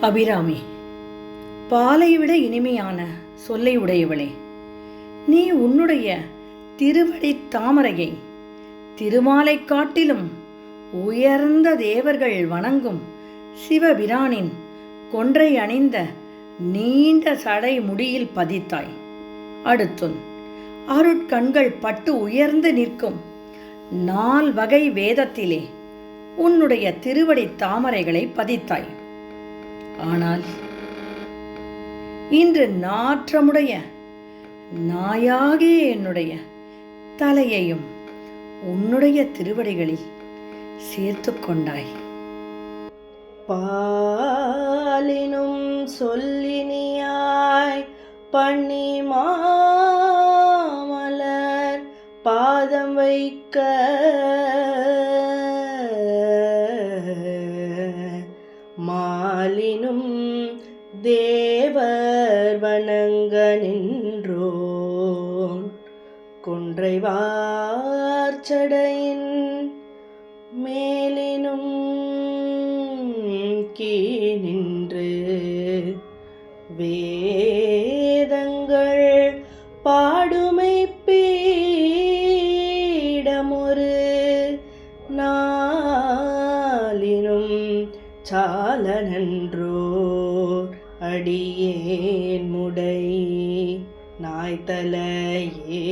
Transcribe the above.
அபிராமி பாலை விட இனிமையான சொல்லை உடையவளே நீ உன்னுடைய திருவடி தாமரையை திருமாலை காட்டிலும் உயர்ந்த தேவர்கள் வணங்கும் சிவபிரானின் கொன்றை அணிந்த நீண்ட சடை முடியில் பதித்தாய். அடுத்துன் அருட்கண்கள் பட்டு உயர்ந்து நிற்கும் நால் வகை வேதத்திலே உன்னுடைய திருவடி தாமரைகளை பதித்தாய். ஆனால் இன்று நாற்றமுடைய நாயாகிய என்னுடைய தலையையும் உன்னுடைய திருவடிகளில் சேர்த்து கொண்டாய். பாலினும் சொல்லினியாய் பண்ணி மாமலர் பாதம் வைக்க மாலினும் தேவர் வணங்க நின்றோன் குன்றைவார்ச்சடையின் மேலினும் கீ நின்று வேதங்கள் பாடு சாலனன்றோ அடியேன் முடை நாய்த்தலையே.